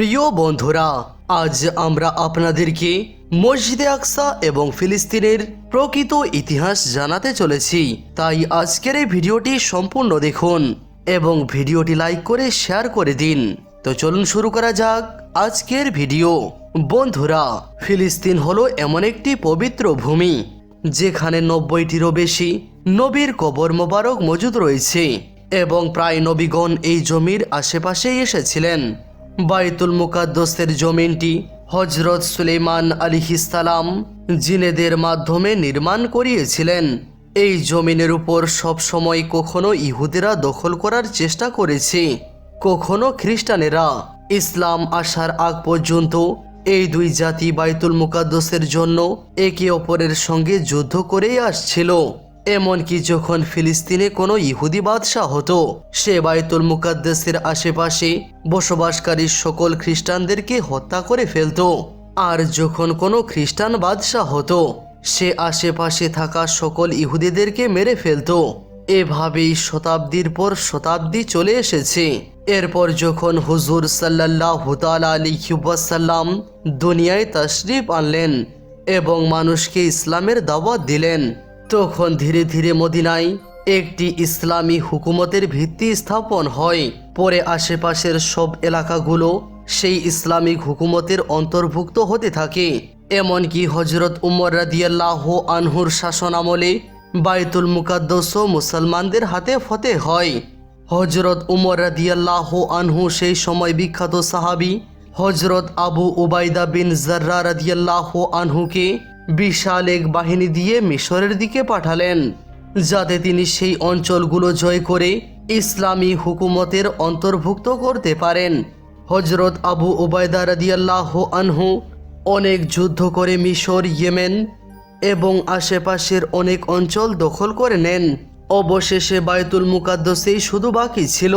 প্রিয় বন্ধুরা, আজ আমরা আপনাদেরকে মসজিদে আকসা এবং ফিলিস্তিনের প্রকৃত ইতিহাস জানাতে চলেছি। তাই আজকের এই ভিডিওটি সম্পূর্ণ দেখুন এবং ভিডিওটি লাইক করে শেয়ার করে দিন। তো চলুন শুরু করা যাক আজকের ভিডিও। বন্ধুরা, ফিলিস্তিন হলো এমন একটি পবিত্র ভূমি, যেখানে নব্বইটিরও বেশি নবীর কবর মোবারক মজুদ রয়েছে এবং প্রায় নবীগণ এই জমির আশেপাশেই এসেছিলেন। বাইতুল মুকাদ্দসের জমিনটি হজরত সুলেমান আলিহিসালাম জিনেদের মাধ্যমে নির্মাণ করিয়েছিলেন। এই জমিনের উপর সবসময় কখনো ইহুদিরা দখল করার চেষ্টা করেছে। কখনো খ্রিস্টানেরা। ইসলাম আসার আগ পর্যন্ত এই দুই জাতি বাইতুল মুকাদ্দসের জন্য একে অপরের সঙ্গে যুদ্ধ করেই আসছিল। এমনকি যখন ফিলিস্তিনে কোনো ইহুদি বাদশাহ হতো, সে বায়তুল মুকাদ্দেসের আশেপাশে বসবাসকারী সকল খ্রিস্টানদেরকে হত্যা করে ফেলতো। আর যখন কোনো খ্রিস্টান বাদশাহ হতো, সে আশেপাশে থাকা সকল ইহুদিদেরকে মেরে ফেলতো। এভাবেই শতাব্দীর পর শতাব্দী চলে এসেছে। এরপর যখন হুজুর সাল্লাহ আলিহাসাল্লাম দুনিয়ায় তশরিফ আনলেন এবং মানুষকে ইসলামের দাওয়াত দিলেন তখন ধীরে ধীরে মদিনায় একটি ইসলামী হুকুমতের ভিত্তি স্থাপন হয়। পরে আশেপাশের সব এলাকাগুলো সেই ইসলামিক হুকুমতের অন্তর্ভুক্ত হতে থাকে। এমনকি হজরত উমর রাদিয়াল্লাহ আনহুর শাসন আমলে বাইতুল মুকাদ্দস মুসলমানদের হাতে ফতে হয়। হজরত উমর রাদিয়াল্লাহ আনহু সেই সময় বিখ্যাত সাহাবি হজরত আবু উবাইদা বিন জার্রা রাদিয়াল্লাহ আনহুকে বিশাল এক বাহিনী দিয়ে মিশরের দিকে পাঠালেন, যাতে তিনি সেই অঞ্চলগুলো জয় করে ইসলামী হুকুমতের অন্তর্ভুক্ত করতে পারেন। হজরত আবু উবায়দা রাদিয়াল্লাহ আনহু অনেক যুদ্ধ করে মিশর, ইয়েমেন এবং আশেপাশের অনেক অঞ্চল দখল করে নেন। অবশেষে বায়তুল মুকাদ্দসেই শুধু বাকি ছিল।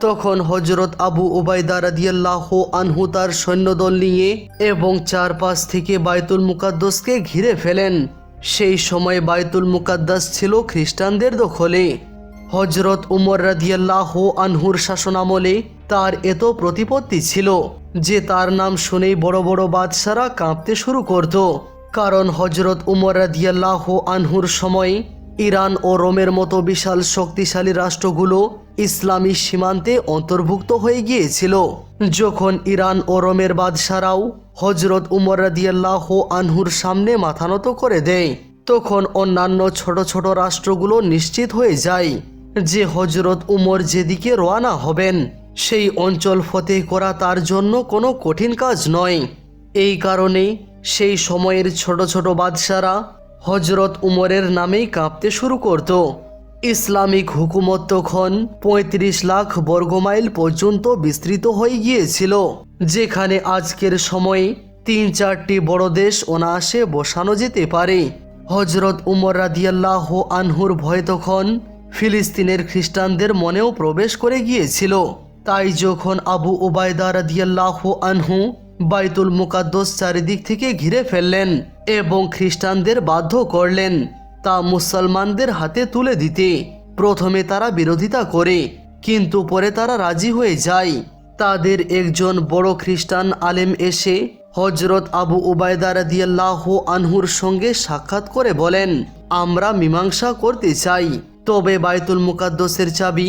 তখন হজরত আবু উবাইদা রাদিয়াল্লাহ আনহু তার সৈন্যদল নিয়ে এবং চারপাশ থেকে বায়তুল মুকাদ্দসকে ঘিরে ফেলেন। সেই সময় বায়তুল মুকাদ্দাস ছিল খ্রিস্টানদের দখলে। হজরত উমর রাদিয়াল্লাহ আনহুর শাসনামলে তার এত প্রতিপত্তি ছিল যে তার নাম শুনেই বড় বড় বাদশারা কাঁপতে শুরু করত। কারণ হজরত উমর রাদিয়াল্লাহ আনহুর সময় ইরান ও রোমের মতো বিশাল শক্তিশালী রাষ্ট্রগুলো ইসলামী সীমান্তে অন্তর্ভুক্ত হয়ে গিয়েছিল। যখন ইরান ও রোমের বাদশারাও হজরত উমর রাদিয়াল্লাহ আনহুর সামনে মাথানত করে দেয়, তখন অন্যান্য ছোট ছোট রাষ্ট্রগুলো নিশ্চিত হয়ে যায় যে হজরত উমর যেদিকে রওনা হবেন, সেই অঞ্চল ফতেহ করা তার জন্য কোনো কঠিন কাজ নয়। এই কারণে সেই সময়ের ছোট ছোট বাদশারা হজরত উমরের নামেই কাঁপতে শুরু করত। ইসলামিক হুকুমত তখন পঁয়ত্রিশ লাখ বর্গমাইল পর্যন্ত বিস্তৃত হয়ে গিয়েছিল, যেখানে আজকের সময়ে তিন চারটি বড় দেশ অনায়াসে বসানো যেতে পারে। হজরত উমর রাদিয়াল্লাহ আনহুর ভয় তখন ফিলিস্তিনের খ্রিস্টানদের মনেও প্রবেশ করে গিয়েছিল। তাই যখন আবু ওবায়দা রাদিয়াল্লাহ আনহু বাইতুল মুকাদ্দস চারিদিক থেকে ঘিরে ফেললেন এবং খ্রিস্টানদের বাধ্য করলেন তা মুসলমানদের হাতে তুলে দিতে। প্রথমে তারা বিরোধিতা করে, কিন্তু পরে তারা রাজি হয়ে যায়। তাদের একজন বড় খ্রিস্টান আলেম এসে হজরত আবু উবায়দা রাদিয়াল্লাহ আনহুর সঙ্গে সাক্ষাৎ করে বলেন, আমরা মীমাংসা করতে চাই, তবে বাইতুল মুকাদ্দসের চাবি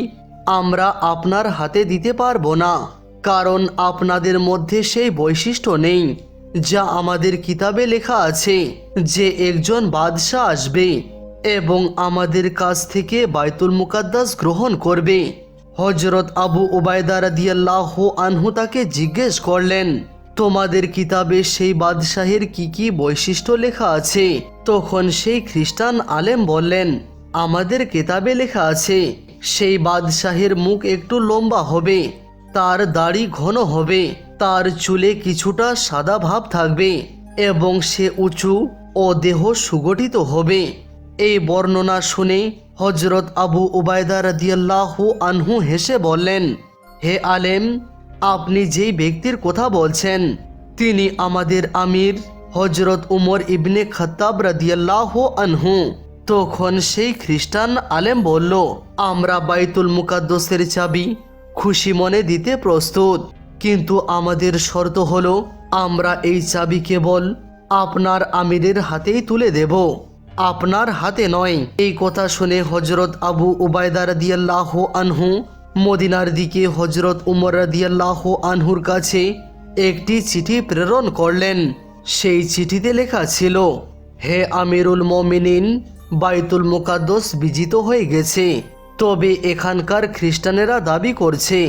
আমরা আপনার হাতে দিতে পারব না, কারণ আপনাদের মধ্যে সেই বৈশিষ্ট্য নেই। যা আমাদের কিতাবে লেখা আছে যে একজন বাদশাহ আসবে এবং আমাদের কাছ থেকে বাইতুল মুকাদ্দাস গ্রহণ করবে। হজরত আবু ওবায়দা রাদিয়াল্লাহ আনহু তাকে জিজ্ঞেস করলেন, তোমাদের কিতাবে সেই বাদশাহের কি কি বৈশিষ্ট্য লেখা আছে? তখন সেই খ্রিস্টান আলেম বললেন, আমাদের কিতাবে লেখা আছে, সেই বাদশাহের মুখ একটু লম্বা হবে, তার দাড়ি ঘন হবে তার চুলে কিছুটা সাদা ভাব থাকবে এবং সে উঁচু ও দেহ সুগঠিত হবে। এই বর্ণনা শুনে হজরত আবু উবায়দা রাদিয়াল্লাহ আনহু হেসে বললেন, হে আলেম, আপনি যেই ব্যক্তির কথা বলছেন, তিনি আমাদের আমির হজরত উমর ইবনে খত্তাব রাদিয়াল্লাহ আনহু। তখন সেই খ্রিস্টান আলেম বলল, আমরা বাইতুল মুকাদ্দসের চাবি খুশি মনে দিতে প্রস্তুত। কিন্তু আমাদের শর্ত হলো, আমরা এই চাবি কেবল আপনার আমিরের হাতেই তুলে দেব। আপনার হাতে নয়। এই কথা শুনে হজরত আবু উবায়দা রাদিয়াল্লাহ আনহু মদিনার দিকে হজরত উমর রাদিয়াল্লাহ আনহুর কাছে একটি চিঠি প্রেরণ করলেন। সেই চিঠিতে লেখা ছিল, হে আমিরুল মমিনিন, বাইতুল মোকাদ্দস বিজিত হয়ে গেছে। তবে এখানকার খ্রিস্টানেরা দাবি করছে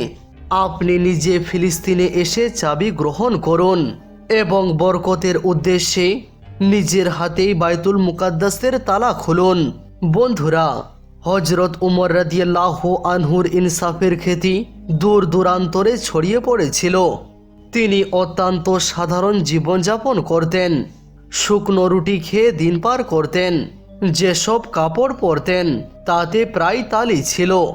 আপনি নিজে ফিলিস্তিনে এসে চাবি গ্রহণ করুন এবং বরকতের উদ্দেশ্যে নিজের হাতেই বাইতুল মুকাদ্দাসের তালা খুলুন। বন্ধুরা হজরত উমর রাদিয়াল্লাহ আনহুর ইনসাফের খ্যাতি দূর দূরান্তরে ছড়িয়ে পড়েছিল। তিনি অত্যন্ত সাধারণ জীবনযাপন করতেন, শুকনো রুটি খেয়ে দিন পার করতেন, যেসব কাপড় পরতেন তাতে প্রায় তালি ছিল।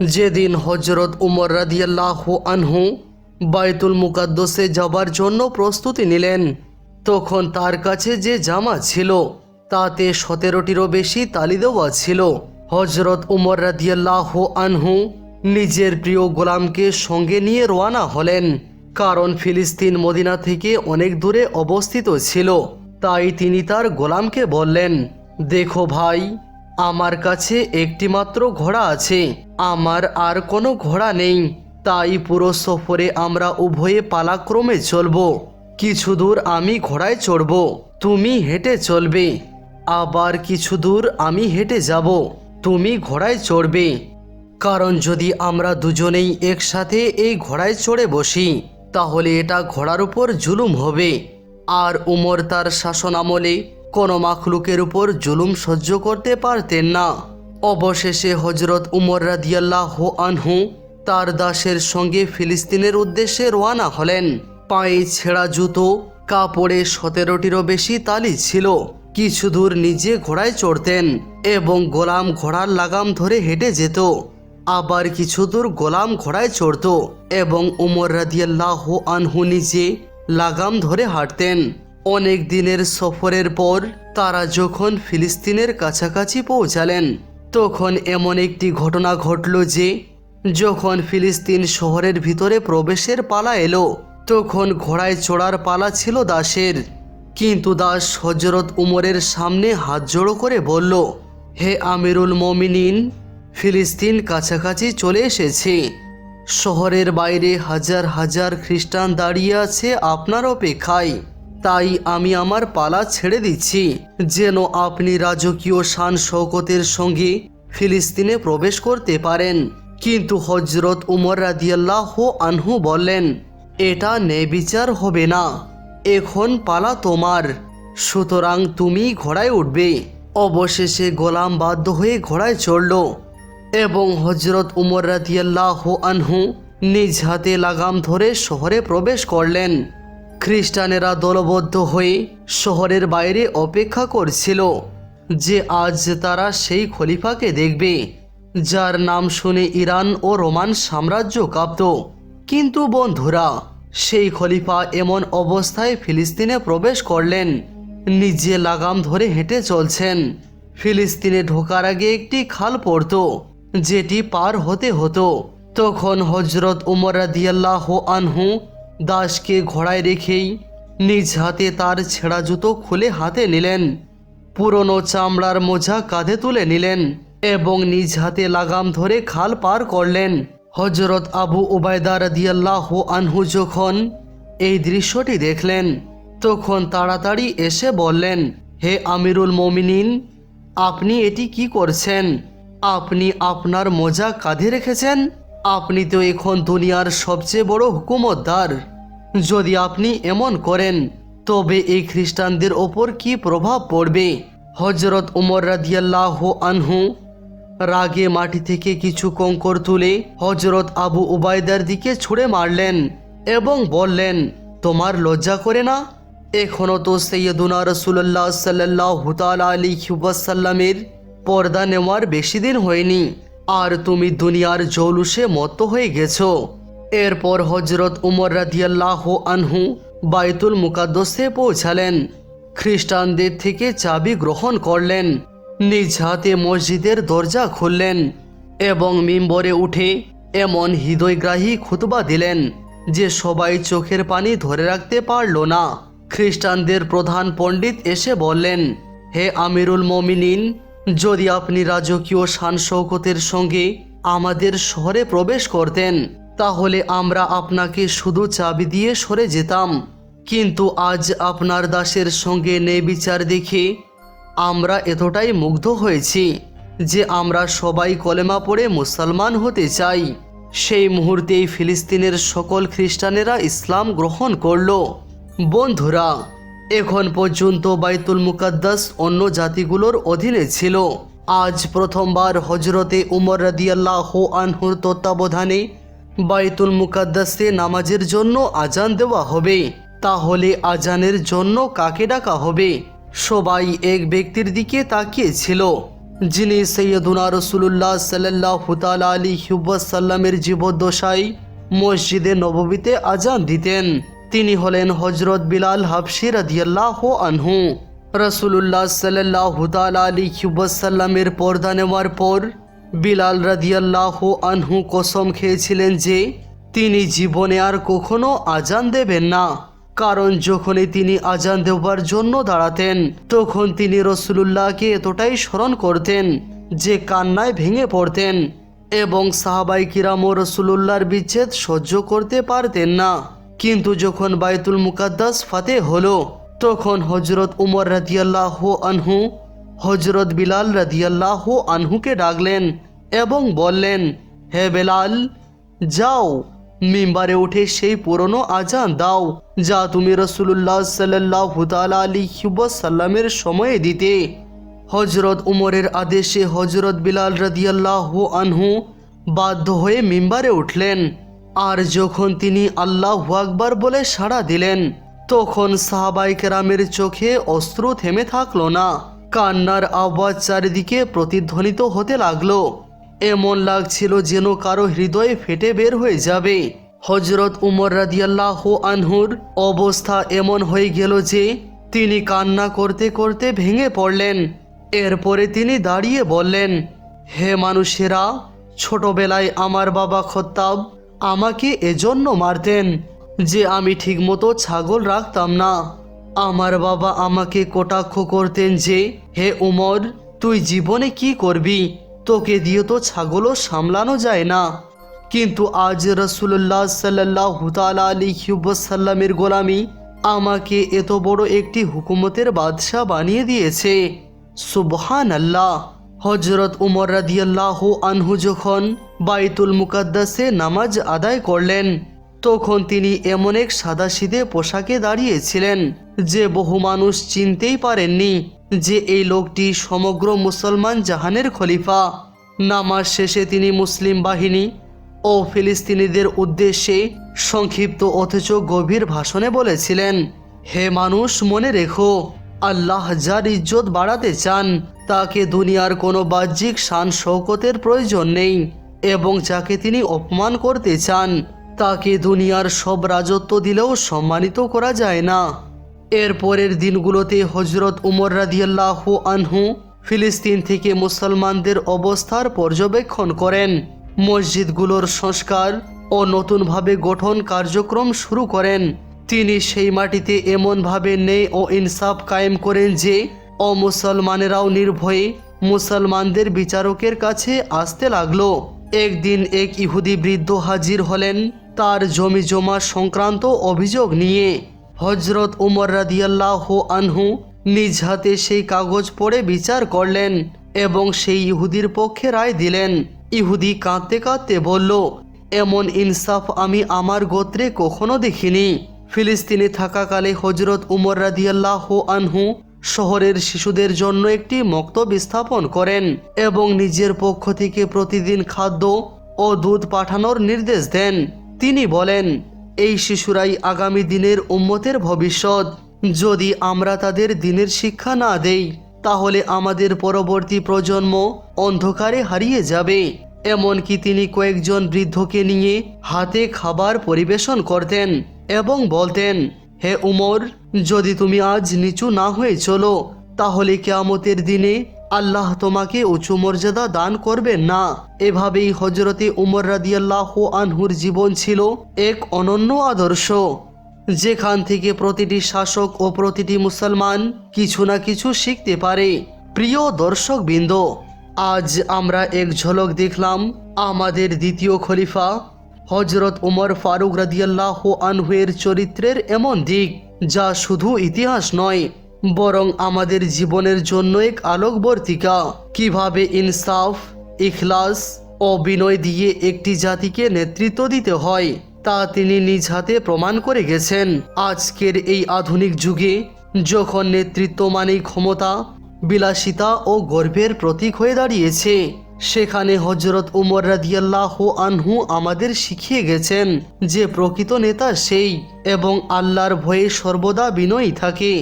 যেদিন হজরত উমর রাদিয়াল্লাহ আনহু বাইতুল মুকাদ্দসে যাবার জন্য প্রস্তুতি নিলেন, তখন তার কাছে যে জামা ছিল, তাতে সতেরোটিরও বেশি তালি দেওয়া ছিল। হজরত উমর রাদিয়াল্লাহ আনহু নিজের প্রিয় গোলামকে সঙ্গে নিয়ে রওনা হলেন, কারণ ফিলিস্তিন মদিনা থেকে অনেক দূরে অবস্থিত ছিল। তাই তিনি তার গোলামকে বললেন, দেখো ভাই আমার কাছে একটি মাত্র ঘোড়া আছে। আমার আর কোনো ঘোড়া নেই। তাই পুরো সফরে আমরা উভয়ে পালাক্রমে চলব। কিছু দূর আমি ঘোড়ায় চড়ব। তুমি হেঁটে চলবে। আবার কিছু দূর আমি হেঁটে যাব। তুমি ঘোড়ায় চড়বে। কারণ যদি আমরা দুজনেই একসাথে এই ঘোড়ায় চড়ে বসি, তাহলে এটা ঘোড়ার উপর জুলুম হবে। আর উমর তার শাসন আমলে কোনো মাখলুকের উপর জুলুম সহ্য করতে পারতেন না। অবশেষে হজরত উমর রাদিয়াল্লাহ আনহু তার দাসের সঙ্গে ফিলিস্তিনের উদ্দেশ্যে রওনা হলেন। পায়ে ছেঁড়া জুতো, কাপড়ে সতেরোটিরও বেশি তালি ছিল। কিছু দূর নিজে ঘোড়ায় চড়তেন এবং গোলাম ঘোড়ার লাগাম ধরে হেঁটে যেত। আবার কিছু দূর গোলাম ঘোড়ায় চড়ত এবং উমর রাদিয়াল্লাহ আনহু নিজে লাগাম ধরে হাঁটতেন। অনেক দিনের সফরের পর তারা যখন ফিলিস্তিনের কাছাকাছি পৌঁছালেন, তখন এমন একটি ঘটনা ঘটল যে, যখন ফিলিস্তিন শহরের ভিতরে প্রবেশের পালা এলো, তখন ঘোড়ায় চড়ার পালা ছিল দাসের। কিন্তু দাস হজরত উমরের সামনে হাত জোড়ো করে বলল, হে আমিরুল মমিনিন, ফিলিস্তিন কাছাকাছি চলে এসেছে। শহরের বাইরে হাজার হাজার খ্রিস্টান দাঁড়িয়ে আছে আপনার অপেক্ষায়। তাই আমি আমার পালা ছেড়ে দিচ্ছি। যেন আপনি রাজকীয় শান শৌকতের সঙ্গে ফিলিস্তিনে প্রবেশ করতে পারেন। কিন্তু হজরত উমর রাদিয়াল্লাহ আনহু বললেন, এটা নেবিচার হবে না। এখন পালা তোমার। সুতরাং তুমি ঘোড়ায় উঠবে। অবশেষে গোলাম বাধ্য হয়ে ঘোড়ায় চড়ল এবং হজরত উমর রাদিয়াল্লাহ আনহু নিজ হাতে লাগাম ধরে শহরে প্রবেশ করলেন। খ্রিস্টানেরা দলবদ্ধ হয়ে শহরের বাইরে অপেক্ষা করছিল যে আজ তারা সেই খলিফাকে দেখবে, যার নাম শুনে ইরান ও রোমান সাম্রাজ্য কাঁপত। কিন্তু বন্ধুরা, সেই খলিফা এমন অবস্থায় ফিলিস্তিনে প্রবেশ করলেন, নিজে লাগাম ধরে হেঁটে চলছেন। ফিলিস্তিনে ঢোকার আগে একটি খাল পড়ত, যেটি পার হতে হতো। তখন হজরত উমর রাদিয়াল্লাহ আনহু দাসকে ঘোড়ায় রেখেই নিজ হাতে তার ছেঁড়া জুতো খুলে হাতে নিলেন। পুরনো চামড়ার মোজা কাঁধে তুলে নিলেন এবং নিজ হাতে লাগাম ধরে খাল পার করলেন। হজরত আবু উবায়দা রাদিয়াল্লাহ আনহু যখন এই দৃশ্যটি দেখলেন, তখন তাড়াতাড়ি এসে বললেন, হে আমিরুল মমিনিন, আপনি এটি কি করছেন? আপনি আপনার মোজা কাঁধে রেখেছেন? আপনি তো এখন দুনিয়ার সবচেয়ে বড় হুকুমতদার। যদি আপনি এমন করেন, তবে এই খ্রিস্টানদের ওপর কি প্রভাব পড়বে? হজরত উমর রাদিয়াল্লাহ আনহু রাগে মাটি থেকে কিছু কঙ্কর তুলে হজরত আবু উবায়দার দিকে ছুঁড়ে মারলেন এবং বললেন, তোমার লজ্জা করে না? এখনও তো সৈয়দুনা রসুল্লাহ সাল্লাহ হুতাল আলী ওয়াসাল্লামের পর্দা নেওয়ার বেশি দিন হয়নি। আর তুমি দুনিয়ার জৌলুসে মত্ত হয়ে গেছো। এরপর হজরত উমর রাদিয়াল্লাহ আনহু বাইতুল মুকাদ্দসে পৌঁছালেন। খ্রিস্টানদের থেকে চাবি গ্রহণ করলেন। নিজ হাতে মসজিদের দরজা খুললেন এবং মিম্বরে উঠে এমন হৃদয়গ্রাহী খুতবা দিলেন যে সবাই চোখের পানি ধরে রাখতে পারল না। খ্রিস্টানদের প্রধান পণ্ডিত এসে বললেন, হে আমিরুল মমিনিন যদি আপনি রাজকীয় শান শৌকতের সঙ্গে আমাদের শহরে প্রবেশ করতেন, তাহলে আমরা আপনাকে শুধু চাবি দিয়ে সরে যেতাম। কিন্তু আজ আপনার দাসের সঙ্গে নেই বিচার দেখে আমরা এতটাই মুগ্ধ হয়েছি যে আমরা সবাই কলেমা পড়ে মুসলমান হতে চাই। সেই মুহূর্তেই ফিলিস্তিনের সকল খ্রিস্টানেরা ইসলাম গ্রহণ করল। বন্ধুরা এখন পর্যন্ত বাইতুল মুকাদ্দাস অন্য জাতিগুলোর অধীনে ছিল। আজ প্রথমবার হজরতে উমর রাদিয়াল্লাহ আনহুর তত্ত্বাবধানে বাইতুল মুকাদ্দাসে নামাজের জন্য আজান দেওয়া হবে। তাহলে আজানের জন্য কাকে ডাকা হবে? সবাই এক ব্যক্তির দিকে তাকিয়েছিল, যিনি সৈয়দুনা রসুল্লাহ সাল্লাহ তাল আলী সাল্লামের জীবদ্দশায় মসজিদে নববীতে আজান দিতেন। তিনি হলেন হজরত বিলাল হাফসি রাদিয়াল্লাহ আনহু। রসুল্লাহ সাল্লাহ তাল আলী সাল্লামের পর্দা নেওয়ার পর বিলাল রাদিয়াল্লাহ আনহু কসম খেয়েছিলেন যে তিনি জীবনে আর কখনো আজান দেবেন না। কারণ যখনই তিনি আজান দেওয়ার জন্য দাঁড়াতেন, তখন তিনি রসুলুল্লাহকে এতটাই স্মরণ করতেন যে কান্নায় ভেঙে পড়তেন এবং সাহাবাই কিরামও রসুলুল্লাহর বিচ্ছেদ সহ্য করতে পারতেন না। কিন্তু যখন বাইতুল মুকাদ্দাস ফাতে হলো, তখন হজরত উমর রাদিয়াল্লাহ আনহু হজরত বিলাল রাদিয়াল্লাহ আনহুকে ডাকলেন এবং বললেন, হে বেলাল, যাও, মিম্বারে উঠে সেই পুরনো আজান দাও, যা তুমি রসুল্লাহ সাল্লাহ আলী সাল্লামের সময়ে দিতে। হজরত উমরের আদেশে হজরত বিলাল রাদিয়াল্লাহ আনহু বাধ্য হয়ে মিম্বারে উঠলেন। আর যখন তিনি আল্লাহ আকবার বলে সাড়া দিলেন, তখন সাহাবাই কেরামের চোখে অস্ত্র থেমে থাকল না। কান্নার আওয়াজ চারিদিকে প্রতিধ্বনিত হতে লাগল। এমন লাগছিল যেন কারও হৃদয়ে ফেটে বের হয়ে যাবে। হজরত উমর রাদিয়াল্লাহ আনহুর অবস্থা এমন হয়ে গেল যে, তিনি কান্না করতে করতে ভেঙে পড়লেন। এরপরে তিনি দাঁড়িয়ে বললেন, হে মানুষেরা, ছোটবেলায় আমার বাবা খত্তাব আমাকে এজন্য মারতেন, যে আমি ঠিকমতো ছাগল রাখতাম না। আমার বাবা আমাকে কটাক্ষ করতেন যে, হে উমর, তুই জীবনে কি করবি? তোকে দিয়ে তো ছাগলও সামলানো যায় না। কিন্তু আজ রসুল্লাহ সাল্লাহ আলী সাল্লামের গোলামি আমাকে এত বড় একটি হুকুমতের বাদশাহ বানিয়ে দিয়েছে। সুবহান আল্লাহ হজরত উমর রাদিয়াল্লাহ আনহু যখন বাইতুল মুকাদ্দাসে নামাজ আদায় করলেন, তখন তিনি এমন এক সাদাসিদে পোশাকে দাঁড়িয়েছিলেন যে বহু মানুষ চিনতেই পারেননি যে এই লোকটি সমগ্র মুসলমান জাহানের খলিফা। নামাজ শেষে তিনি মুসলিম বাহিনী ও ফিলিস্তিনিদের উদ্দেশ্যে সংক্ষিপ্ত অথচ গভীর ভাষণে বলেছিলেন, হে মানুষ, মনে রেখো, আল্লাহ যার ইজ্জত বাড়াতে চান তাকে দুনিয়ার কোনো বাহ্যিক শান শৌকতের প্রয়োজন নেই এবং যাকে তিনি অপমান করতে চান, তাকে দুনিয়ার সব রাজত্ব দিলেও সম্মানিত করা যায় না। এর পরের দিনগুলোতে হজরত উমর রাদিয়াল্লাহ আনহু ফিলিস্তিন থেকে মুসলমানদের অবস্থার পর্যবেক্ষণ করেন। মসজিদগুলোর সংস্কার ও নতুনভাবে গঠন কার্যক্রম শুরু করেন। তিনি সেই মাটিতে এমনভাবে নেই ও ইনসাফ কায়েম করেন যে অমুসলমানেরাও নির্ভয়ে মুসলমানদের বিচারকের কাছে আসতে লাগল। একদিন এক ইহুদি বৃদ্ধ হাজির হলেন তার জমি জমা সংক্রান্ত অভিযোগ নিয়ে। হজরত উমর রাদিয়াল্লাহ আনহু নিজ হাতে সেই কাগজ পড়ে বিচার করলেন এবং সেই ইহুদির পক্ষে রায় দিলেন। ইহুদি কাঁদতে কাঁদতে বলল, এমন ইনসাফ আমি আমার গোত্রে কখনো দেখিনি। ফিলিস্তিনে থাকাকালে হজরত উমর রাদিয়াল্লাহ আনহু শহরের শিশুদের জন্য একটি মক্তব স্থাপন করেন এবং নিজের পক্ষ থেকে প্রতিদিন খাদ্য ও দুধ পাঠানোর নির্দেশ দেন। তিনি বলেন, এই শিশুরাই আগামী দিনের উম্মতের ভবিষ্যৎ। যদি আমরা তাদের দিনের শিক্ষা না দেই, তাহলে আমাদের পরবর্তী প্রজন্ম অন্ধকারে হারিয়ে যাবে। এমনকি তিনি কয়েকজন বৃদ্ধকে নিয়ে হাতে খাবার পরিবেশন করতেন এবং বলতেন হে উমর, যদি তুমি আজ নিচু না হয়ে চলো, তাহলে কেয়ামতের দিনে আল্লাহ তোমাকে উঁচু মর্যাদা দান করবেন না। এভাবেই হজরতে উমর রাদিয়াল্লাহ আনহুর জীবন ছিল এক অনন্য আদর্শ। যেখান থেকে প্রতিটি শাসক ও প্রতিটি মুসলমান কিছু না কিছু শিখতে পারে। প্রিয় দর্শকবৃন্দ, আজ আমরা এক ঝলক দেখলাম আমাদের দ্বিতীয় খলিফা হজরত উমর ফারুক রাদিয়াল্লাহ আনহুয়ের চরিত্রের এমন দিক, যা শুধু ইতিহাস নয়, বরং আমাদের জীবনের জন্য এক আলোকবর্তিকা। কীভাবে ইনসাফ, ইখলাস ও বিনয় দিয়ে একটি জাতিকে নেতৃত্ব দিতে হয়, তা তিনি নিজ হাতে প্রমাণ করে গেছেন। আজকের এই আধুনিক যুগে, যখন নেতৃত্ব মানেই ক্ষমতা, বিলাসিতা ও গর্বের প্রতীক হয়ে দাঁড়িয়েছে সেখানে হজরত উমর রাদিয়াল্লাহ আনহু আমাদের শিখিয়ে গেছেন যে প্রকৃত নেতা সেই এবং আল্লাহর ভয়ে সর্বদা বিনয়ী থাকে।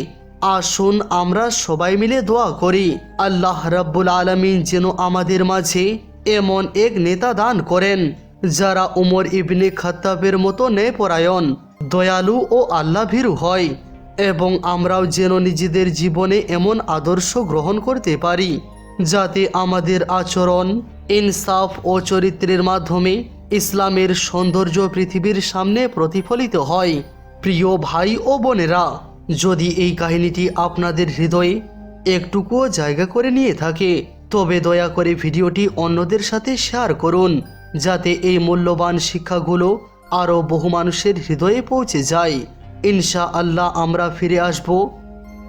আসুন আমরা সবাই মিলে দোয়া করি, আল্লাহ রাব্বুল আলমিন যেন আমাদের মাঝে এমন এক নেতা দান করেন, যারা উমর ইবনে খাত্তাবের মতো ন্যায়পরায়ণ, দয়ালু ও আল্লাহ ভীরু হয় এবং আমরাও যেন নিজেদের জীবনে এমন আদর্শ গ্রহণ করতে পারি। যাতে আমাদের আচরণ, ইনসাফ ও চরিত্রের মাধ্যমে ইসলামের সৌন্দর্য পৃথিবীর সামনে প্রতিফলিত হয়। প্রিয় ভাই ও বোনেরা, যদি এই কাহিনীটি আপনাদের হৃদয়ে একটুকুও জায়গা করে নিয়ে থাকে, তবে দয়া করে ভিডিওটি অন্যদের সাথে শেয়ার করুন, যাতে এই মূল্যবান শিক্ষাগুলো আরও বহু মানুষের হৃদয়ে পৌঁছে যায়। ইনশা আল্লাহ আমরা ফিরে আসব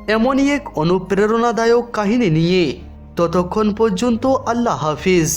এমনই এক অনুপ্রেরণাদায়ক কাহিনী নিয়ে। ততক্ষণ পর্যন্ত আল্লাহ হাফিজ।